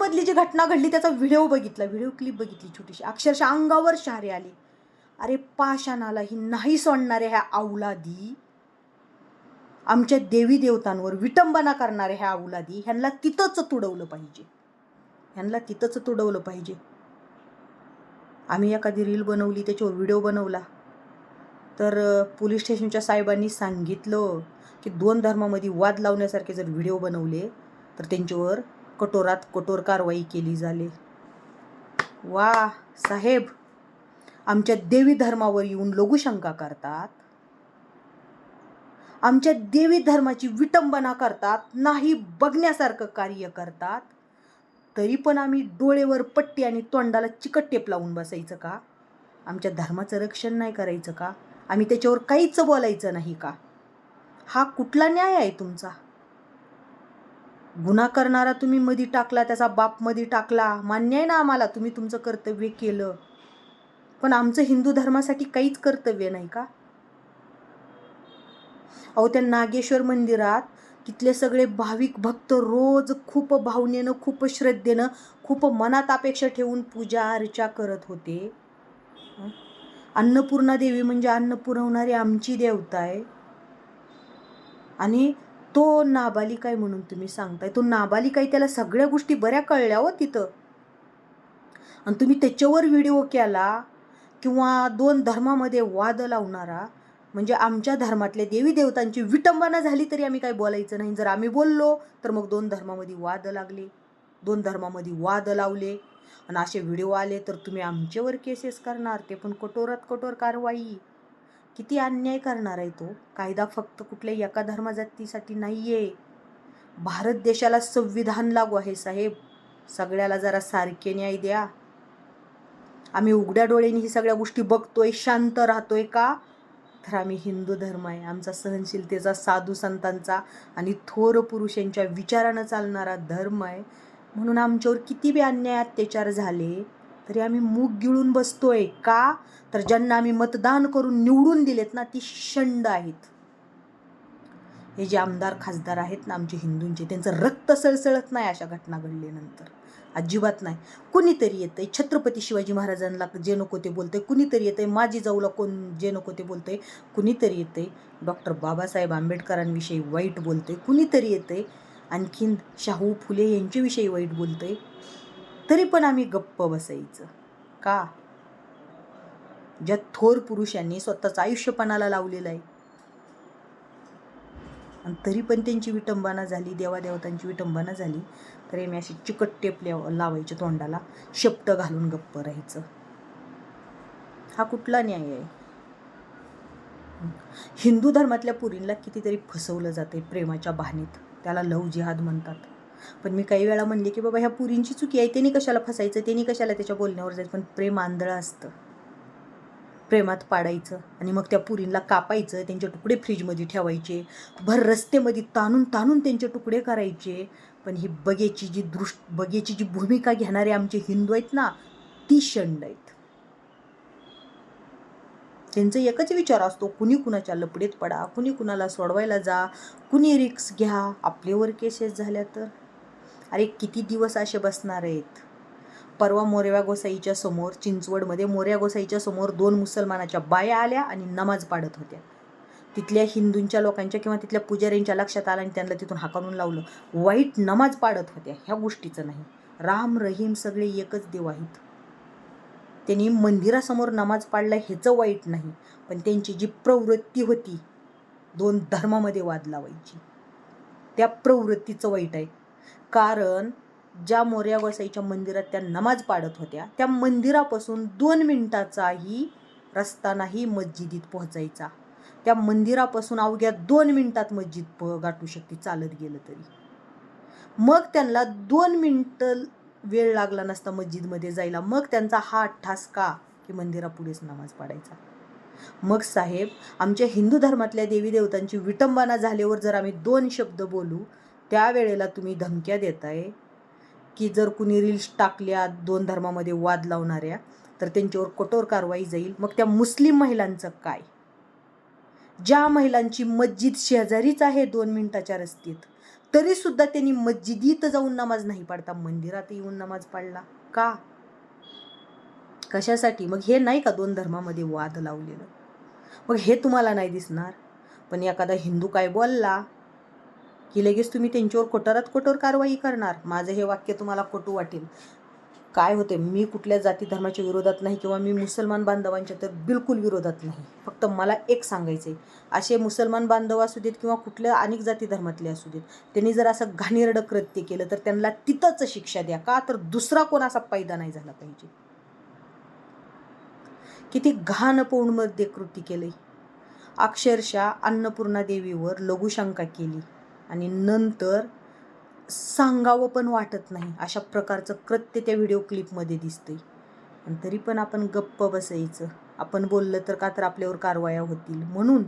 मधली जी घटना घडली त्याचा व्हिडिओ बघितला व्हिडिओ क्लिप बघितली छोटीशी. अक्षरशः अंगावर शहारे आले. अरे पाषाणाला ही नाही सोडणाऱ्या ह्या औलादी. आमच्या देवी देवतांवर विटंबना करणाऱ्या ह्या औलादी ह्यांना तिथंच तुडवलं पाहिजे. ह्यांना तिथंच तुडवलं पाहिजे. आम्ही एखादी रील बनवली त्याच्यावर व्हिडिओ बनवला. तर पोलीस स्टेशनच्या साहेबांनी सांगितलं की दोन धर्मामध्ये वाद लावण्यासारखे जर व्हिडिओ बनवले तर त्यांच्यावर कठोरात कठोर कारवाई केली झाली वा साहेब. आमच्या देवी धर्मावर येऊन लघुशंका करतात? आमच्या देवी धर्माची विटंबना करतात नाही बघण्यासारखं कार्य करतात? तरी पण आम्ही डोळेवर पट्टी आणि तोंडाला चिकट टेप लावून बसायचं का? आमच्या धर्माचं रक्षण नाही करायचं का? आम्ही त्याच्यावर काहीच बोलायचं नाही का? हा कुठला न्याय आहे तुमचा? गुन्हा करणारा तुम्ही मधी टाकला त्याचा बाप मधी टाकला मान्य आहे ना आम्हाला तुम्ही तुमचं कर्तव्य केलं. पण आमचं हिंदू धर्मासाठी काहीच कर्तव्य नाही का? अहो त्या नागेश्वर मंदिरात तिथले सगळे भाविक भक्त रोज खूप भावनेनं खूप श्रद्धेनं खूप मनात अपेक्षा ठेवून पूजा अर्चा करत होते. अन्नपूर्णा देवी म्हणजे अन्न पुरवणारी आमची देवता आहे. आणि तो नाबालिक आहे म्हणून तुम्ही सांगताय. तो नाबालिक आहे त्याला सगळ्या गोष्टी बऱ्या कळल्या हो तिथं. आणि तुम्ही त्याच्यावर व्हिडिओ केला किंवा दोन धर्मामध्ये वाद लावणारा म्हणजे आमच्या धर्मातल्या देवी देवतांची विटंबना झाली तरी आम्ही काय बोलायचं नाही. जर आम्ही बोललो तर मग दोन धर्मामध्ये वाद लागले. दोन धर्मामध्ये वाद लावले. आणि असे व्हिडिओ आले तर तुम्ही आमच्यावर केसेस करणार. ते पण कठोरात कठोर कारवाई. किती अन्याय करणार आहे तो? कायदा फक्त कुठल्या एका धर्मजातीसाठी नाही आहे भारत देशाला संविधान लागू आहे साहेब. सगळ्याला जरा सारखे न्याय द्या. आम्ही उघड्या डोळ्यांनी ही सगळ्या गोष्टी बघतोय शांत राहतोय का? तर आम्ही हिंदू धर्म आहे. आमचा सहनशीलतेचा साधू संतांचा आणि थोर पुरुषांच्या विचारानं चालणारा धर्म आहे. म्हणून आमच्यावर किती बी अन्याय अत्याचार झाले तरी आम्ही मूग गिळून बसतोय का? तर ज्यांना आम्ही मतदान करून निवडून दिलेत ना ती शंड आहेत. हे जे आमदार खासदार आहेत ना आमचे हिंदूंचे त्यांचं रक्त सळसळत नाही अशा घटना घडल्यानंतर. अजिबात नाही. कुणीतरी येतंय. छत्रपती शिवाजी महाराजांना जे नको ते बोलतंय. कुणीतरी येतंय. माझी जाऊला कोण जे नको ते बोलतंय. कुणीतरी येतंय. डॉक्टर बाबासाहेब आंबेडकरांविषयी वाईट बोलतंय. कुणीतरी येतंय. आणखीन शाहू फुले यांच्याविषयी वाईट बोलतंय. तरी पण आम्ही गप्प बसायचं. का? ज्या थोर पुरुषांनी स्वतःचं आयुष्यपणाला लावलेलं आहे. आणि तरी पण त्यांची विटंबना झाली देवादेवतांची विटंबना झाली तरी मी अशी चिकट टेप लाव लावायचे तोंडाला शब्द घालून गप्प राहायचं. हा कुठला न्याय आहे? हिंदू धर्मातल्या पुरींला कितीतरी फसवलं जाते प्रेमाच्या बहाणीत. त्याला लव जिहाद म्हणतात. पण मी काही वेळा म्हणले की बाबा ह्या पुरींची चुकी आहे त्यांनी कशाला फसायचं? त्यांनी कशाला त्याच्या बोलण्यावर जायचं? पण प्रेम आंधळं असतं. प्रेमात पाडायचं आणि मग त्या पुरींला कापायचं त्यांचे तुकडे फ्रीजमध्ये ठेवायचे भर रस्त्यामध्ये ताणून ताणून त्यांचे तुकडे करायचे. पण ही बगेची जी दृष्ट बगेची जी भूमिका घेणारे आमचे हिंदू आहेत ना ती शंड आहेत. त्यांचा एकच विचार असतो कुणी कुणाच्या लपडेत पडा कुणी कुणाला सोडवायला जा कुणी रिक्स घ्या आपल्यावर केसेस झाल्या तर. अरे किती दिवस असे बसणार आहेत? परवा मोरेवा गोसाईच्या समोर चिंचवडमध्ये मोर्या गोसाईच्या समोर दोन मुसलमानाच्या बाया आल्या आणि नमाज पाडत होत्या. तिथल्या हिंदूंच्या लोकांच्या किंवा तिथल्या पुजाऱ्यांच्या लक्षात आलं आणि त्यांना तिथून हाकालून लावलं. वाईट नमाज पाडत होत्या. ह्या गोष्टीचं नाही. राम रहीम सगळे एकच देव आहेत. त्यांनी मंदिरासमोर नमाज पाडला ह्याचं वाईट नाही. पण त्यांची जी प्रवृत्ती होती दोन धर्मामध्ये वाद लावायची. त्या प्रवृत्तीचं वाईट आहे. कारण ज्या मोर्या गोसाईच्या मंदिरात त्या नमाज पाडत होत्या त्या मंदिरापासून दोन मिनिटाचाही रस्ता नाही मस्जिदीत पोहोचायचा. त्या मंदिरापासून अवघ्या दोन मिनिटात मस्जिद प गाठू शकते चालत गेलं तरी. मग त्यांना दोन मिनटं वेळ लागला नसता मस्जिदमध्ये जायला. मग त्यांचा हा अठ्ठास का की मंदिरापुढेच नमाज पाडायचा. मग साहेब आमच्या हिंदू धर्मातल्या देवी देवतांची विटंबना झाल्यावर जर आम्ही दोन शब्द बोलू त्यावेळेला तुम्ही धमक्या देताय की जर कुणी रील्स टाकल्या दोन धर्मामध्ये वाद लावणाऱ्या तर त्यांच्यावर कठोर कारवाई जाईल. मग त्या मुस्लिम महिलांचं काय? ज्या महिलांची मस्जिद शेजारीच आहे दोन मिनिटाच्या रस्त्यात तरीसुद्धा त्यांनी मस्जिदीत जाऊन नमाज नाही पाडता मंदिरात येऊन नमाज पाडला. का? कशासाठी? मग हे नाही का दोन धर्मामध्ये वाद लावलेलं? मग हे तुम्हाला नाही दिसणार? पण एखादा हिंदू काय बोलला की लगेच तुम्ही त्यांच्यावर कठोरात कठोर कारवाई करणार. माझं हे वाक्य तुम्हाला कटू वाटेल. काय होते मी कुठल्या जाती धर्माच्या विरोधात नाही किंवा मी मुसलमान बांधवांच्या तर बिलकुल विरोधात नाही. फक्त मला एक सांगायचं आहे असे मुसलमान बांधव असू देत किंवा कुठल्या अनेक जाती धर्मातले असू देत त्यांनी जर असं घाणेरडं कृत्य केलं तर त्यांना तिथंच शिक्षा द्या. का तर दुसरा कोण असा पैदा नाही झाला पाहिजे? किती घाण पौणमध्ये कृती केली अक्षरशः अन्नपूर्णा देवीवर लघुशंका केली. आणि नंतर सांगावं पण वाटत नाही. अशा प्रकारचं कृत्य त्या व्हिडिओ क्लिपमध्ये दिसतंय. आणि तरी पण आपण गप्प बसायचं. आपण बोललं तर का तर आपल्यावर कारवाया होतील. म्हणून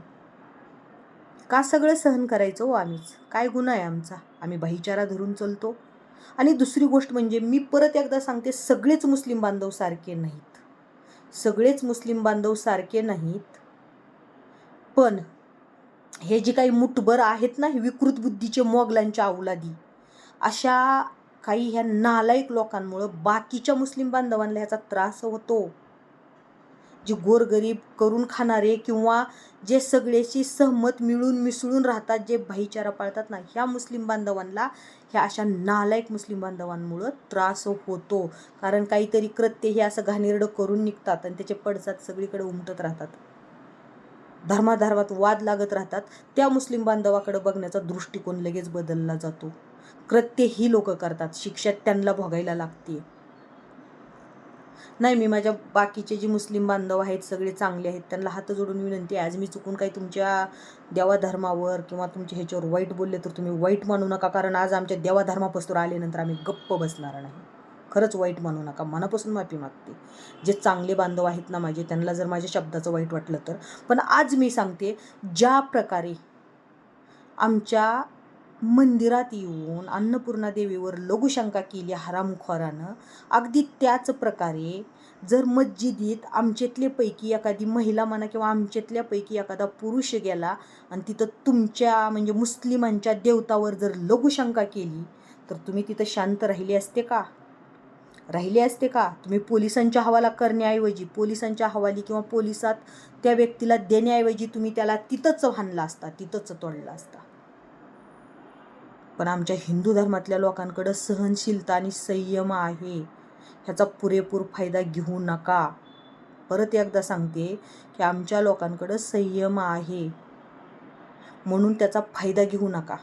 का सगळं सहन करायचं हो आम्हीच? काय गुन्हा आहे आमचा? आम्ही भाईचारा धरून चलतो. आणि दुसरी गोष्ट म्हणजे मी परत एकदा सांगते सगळेच मुस्लिम बांधव सारखे नाहीत. सगळेच मुस्लिम बांधव सारखे नाहीत. पण हे जे काही मुठभर आहेत ना हे विकृत बुद्धीचे मोगलांच्या अवलादी अशा काही ह्या नालायक लोकांमुळं बाकीच्या मुस्लिम बांधवांना ह्याचा त्रास होतो. जे गोरगरीब करून खाणारे किंवा जे सगळ्याशी सहमत मिळून मिसळून राहतात जे भाईचारा पाळतात ना ह्या मुस्लिम बांधवांना ह्या अशा नालायक मुस्लिम बांधवांमुळं त्रास होतो. कारण काहीतरी कृत्य हे असं घाणेरडं करून निघतात आणि त्याचे पडसाद सगळीकडे उमटत राहतात. धर्माधर्मात वाद लागत राहतात त्या मुस्लिम बांधवाकडे बघण्याचा दृष्टिकोन लगेच बदलला जातो. कृत्य ही लोक करतात शिक्षा त्यांना भोगायला लागते. नाही मी माझ्या बाकीचे जे मुस्लिम बांधव आहेत सगळे चांगले आहेत त्यांना हात जोडून विनंती आहे आज मी चुकून काही तुमच्या देवाधर्मावर किंवा तुमच्या ह्याच्यावर वाईट बोलले तर तुम्ही वाईट मानू नका कारण आज आमच्या देवाधर्मापासून आल्यानंतर आम्ही गप्प बसणार नाही. खरंच वाईट मानू नका. मनापासून माफी मागते. जे चांगले बांधव आहेत ना माझे त्यांना जर माझ्या शब्दाचं वाईट वाटलं तर. पण आज मी सांगते ज्या प्रकारे आमच्या मंदिरात येऊन अन्नपूर्णा देवीवर लघुशंका केली हरामखोरानं अगदी त्याच प्रकारे जर मस्जिदीत आमच्यातल्यापैकी एखादी महिला म्हणा किंवा आमच्यातल्यापैकी एखादा पुरुष गेला आणि तिथं तुमच्या म्हणजे मुस्लिमांच्या देवतावर जर लघुशंका केली तर तुम्ही तिथं शांत राहिले असते का? राहिले असते का? तुम्ही पोलिसांच्या हवाला करण्याऐवजी पोलिसांच्या हवाली किंवा पोलिसात त्या व्यक्तीला देण्याऐवजी तुम्ही त्याला तिथंच हाणला असता तिथंच तोडला असता. पण आमच्या हिंदू धर्मातल्या लोकांकडं सहनशीलता आणि संयम आहे. ह्याचा पुरेपूर फायदा घेऊ नका. परत एकदा सांगते की आमच्या लोकांकडं संयम आहे. म्हणून त्याचा फायदा घेऊ नका.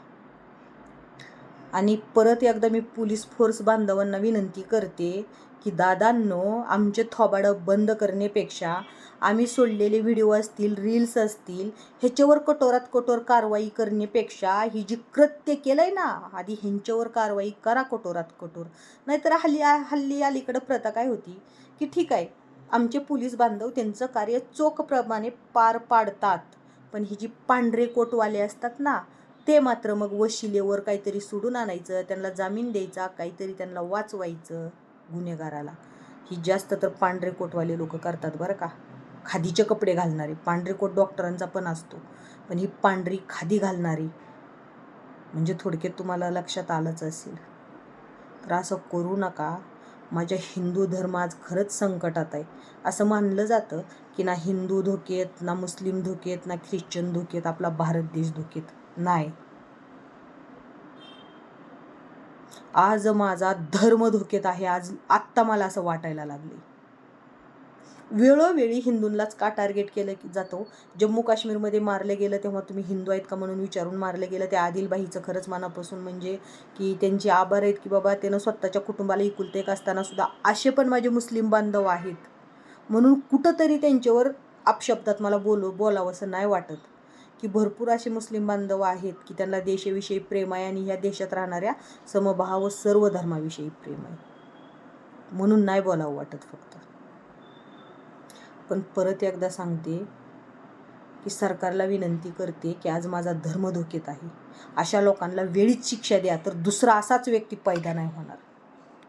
आणि परत एकदा मी पोलीस फोर्स बांधवांना विनंती करते की दादांनो आमचे थोबाडं बंद करण्यापेक्षा आम्ही सोडलेले व्हिडिओ असतील रील्स असतील ह्याच्यावर कठोरात कठोर कारवाई करण्यापेक्षा ही जी कृत्य केलं आहे ना आधी ह्यांच्यावर कारवाई करा कठोरात कठोर. नाहीतर हल्ली हल्ली अलीकडं प्रथा काय होती की ठीक आहे आमचे पोलीस बांधव त्यांचं कार्य चोखप्रमाणे पार पाडतात पण ही जी पांढरे कोटवाले असतात ना ते मात्र मग वशिलेवर काहीतरी सोडून आणायचं त्यांना जामीन द्यायचा काहीतरी त्यांना वाचवायचं गुन्हेगाराला. ही जास्त तर पांढरे कोटवाले लोक करतात बरं का. खादीचे कपडे घालणारे पांढरे कोट डॉक्टरांचा पण असतो. पण ही पांढरी खादी घालणारी म्हणजे थोडक्यात तुम्हाला लक्षात आलंच असेल. तर असं करू नका. माझ्या हिंदू धर्म आज खरंच संकटात आहे. असं मानलं जातं की ना हिंदू धोकेत ना मुस्लिम धोकेत ना ख्रिश्चन धोकेत आपला भारत देश धोकेत. नाही. आज माझा धर्म धोक्यात आहे. आज आत्ता मला असं वाटायला लागले. वेळोवेळी हिंदूंनाच का टार्गेट केलं की जातो? जम्मू काश्मीरमध्ये मारले गेलं तेव्हा तुम्ही हिंदू आहेत का म्हणून विचारून मारले गेलं? त्या आदिलबाईचं खरंच मनापासून म्हणजे की त्यांचे आभार आहेत की बाबा त्यानं स्वतःच्या कुटुंबाला इकुलते एक असताना सुद्धा असे पण माझे मुस्लिम बांधव आहेत. म्हणून कुठंतरी त्यांच्यावर अपशब्दात मला बोलू बोलावं असं नाही वाटत. की भरपूर असे मुस्लिम बांधव आहेत की त्यांना देशाविषयी प्रेम आहे आणि ह्या देशात राहणाऱ्या समभाव सर्व धर्माविषयी प्रेम आहे. म्हणून नाही बोलावं वाटत फक्त. पण परत एकदा सांगते की सरकारला विनंती करते की आज माझा धर्म धोक्यात आहे. अशा लोकांना वेळीच शिक्षा द्या तर दुसरा असाच व्यक्ती पैदा नाही होणार.